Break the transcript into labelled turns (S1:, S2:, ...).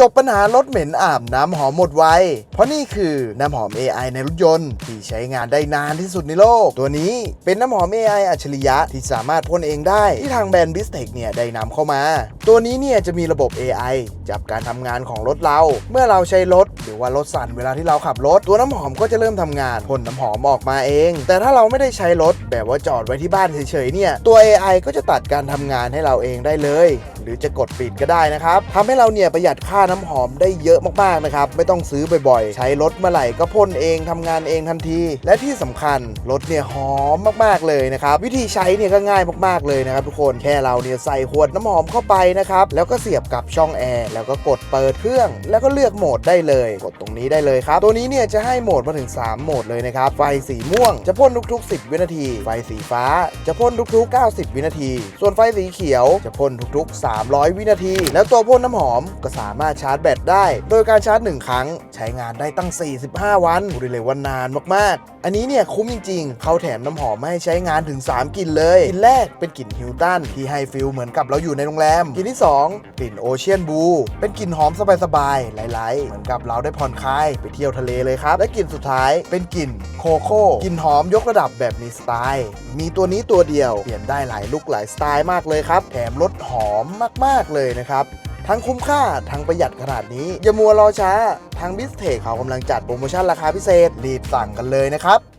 S1: จบปัญหารถเหม็นอาบน้ำหอมหมดไว เพราะนี่คือน้ำหอม AI ในรถยนต์ ที่ใช้งานได้นานที่สุดในโลก ตัวนี้เป็นน้ำหอม AI อัจฉริยะที่สามารถพ่นเองได้ ที่ทางแบรนด์บิสเทคเนี่ยได้นำเข้ามา ตัวนี้เนี่ยจะมีระบบ AI จับการทำงานของรถเรา เมื่อเราใช้รถ หรือว่ารถสั่นเวลาที่เราขับรถ ตัวน้ำหอมก็จะเริ่มทำงานพ่นน้ำหอมออกมาเอง แต่ถ้าเราไม่ได้ใช้รถแบบว่าจอดไว้ที่บ้านเฉยๆเนี่ยตัว AI ก็จะตัดการทำงานให้เราเองได้เลยหรือจะกดปิดก็ได้นะครับทำให้เราเนี่ยประหยัดค่าน้ำหอมได้เยอะมากๆนะครับไม่ต้องซื้อบ่อยๆ ใช้รถเมื่อไหร่ก็พ่นเองทำงานเองทันที และที่สำคัญรถเนี่ยหอมมากๆเลยนะครับวิธีใช้เนี่ยก็ง่ายมากๆเลยนะครับทุกคนแค่เราเนี่ยใส่ขวดน้ำหอมเข้าไปนะครับแล้วก็เสียบกับช่องแอร์แล้วก็กดเปิดเครื่อง แล้วก็เลือกโหมดได้เลย กดตรงนี้ได้เลยครับ ตัวนี้เนี่ยจะให้โหมดมาถึง 3 โหมดเลยนะครับ ไฟสีม่วงจะพ่นทุก ๆ 10 วินาที ไฟสีฟ้าจะพ่นทุก ๆ 90 วินาที ส่วนไฟสีเขียวจะพ่นทุกๆ300 วินาที แล้วตัวพ่นน้ำหอมก็สามารถชาร์จแบตได้ โดยการชาร์จ 1 ครั้งใช้งานได้ตั้ง 45 วันพูดได้เลยว่านานมากๆ อันนี้เนี่ยคุ้มจริงๆ เขาแถมน้ำหอมมาให้ใช้งานถึง 3กลิ่นเลย กลิ่นแรกเป็นกลิ่นฮิลตันที่ให้ฟิลเหมือนกับเราอยู่ในโรงแรม กลิ่นที่ 2 กลิ่นโอเชียนบูเป็นกลิ่นหอมสบายๆไหลๆเหมือนกับเราได้ผ่อนคลายไปเที่ยวทะเลเลยครับ และกลิ่นสุดท้ายเป็นกลิ่นโคโค่กลิ่นหอมยกระดับแบบมีสไตล์ มีตัวนี้ตัวเดียวเปลี่ยนได้หลายลุคหลายสไตล์มากเลยครับ แถมรสหอมมาก ๆ เลยนะครับ ทั้งคุ้มค่า ทั้งประหยัดขนาดนี้ อย่ามัวรอช้า ทางบิสเทคเขากำลังจัดโปรโมชั่นราคาพิเศษ รีบสั่งกันเลยนะครับ